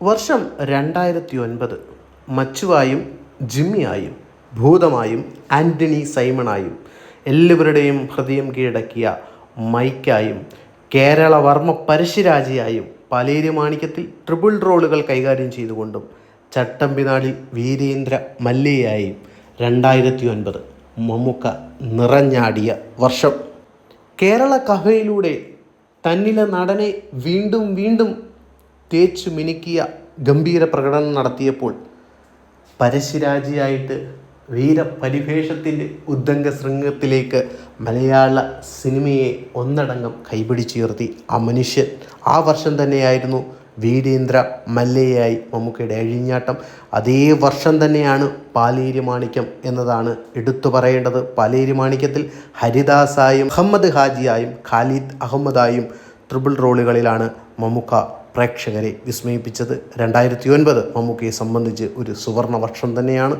വർഷം രണ്ടായിരത്തി ഒൻപത് മച്ചുവായും ജിമ്മിയായും ഭൂതമായും ആന്റണി സൈമണായും എല്ലാവരുടെയും ഹൃദയം കീഴടക്കിയ മൈക്കായും കേരള വർമ്മ പരശുരാജയായും പാലേരി മാണിക്യത്തിൽ ട്രിപ്പിൾ റോളുകൾ കൈകാര്യം ചെയ്തുകൊണ്ടും ചട്ടമ്പിനാളി വീരേന്ദ്ര മല്ലയായും രണ്ടായിരത്തി ഒൻപത് മമ്മുക്ക നിറഞ്ഞാടിയ വർഷം. കേരള കഥയിലൂടെ തന്നിലെ നടനെ വീണ്ടും വീണ്ടും തേച്ചു മിനുക്കിയ ഗംഭീര പ്രകടനം നടത്തിയപ്പോൾ പരശുരാജിയായിട്ട് വീരപരിവേഷത്തിന്റെ ഉദ്ദംഗ ശൃംഗത്തിലേക്ക് മലയാള സിനിമയെ ഒന്നടങ്കം കൈപിടിച്ചുയർത്തി. ആ മനുഷ്യൻ ആ വർഷം തന്നെയായിരുന്നു വീരേന്ദ്ര മല്ലയായി മമ്മൂക്കയുടെ അഴിഞ്ഞാട്ടം. അതേ വർഷം തന്നെയാണ് പാലേരി മാണിക്യം എന്നതാണ് എടുത്തു പറയേണ്ടത്. പാലേരി മാണിക്യത്തിൽ ഹരിദാസായും മുഹമ്മദ് ഹാജിയായും ഖാലിദ് അഹമ്മദായും ട്രിപ്പിൾ റോളുകളിലാണ് മമ്മൂക്ക പ്രേക്ഷകരെ വിസ്മയിപ്പിച്ചത് രണ്ടായിരത്തി ഒൻപത് മമ്മൂക്കയെ സംബന്ധിച്ച് ഒരു സുവർണ വർഷം തന്നെയാണ്.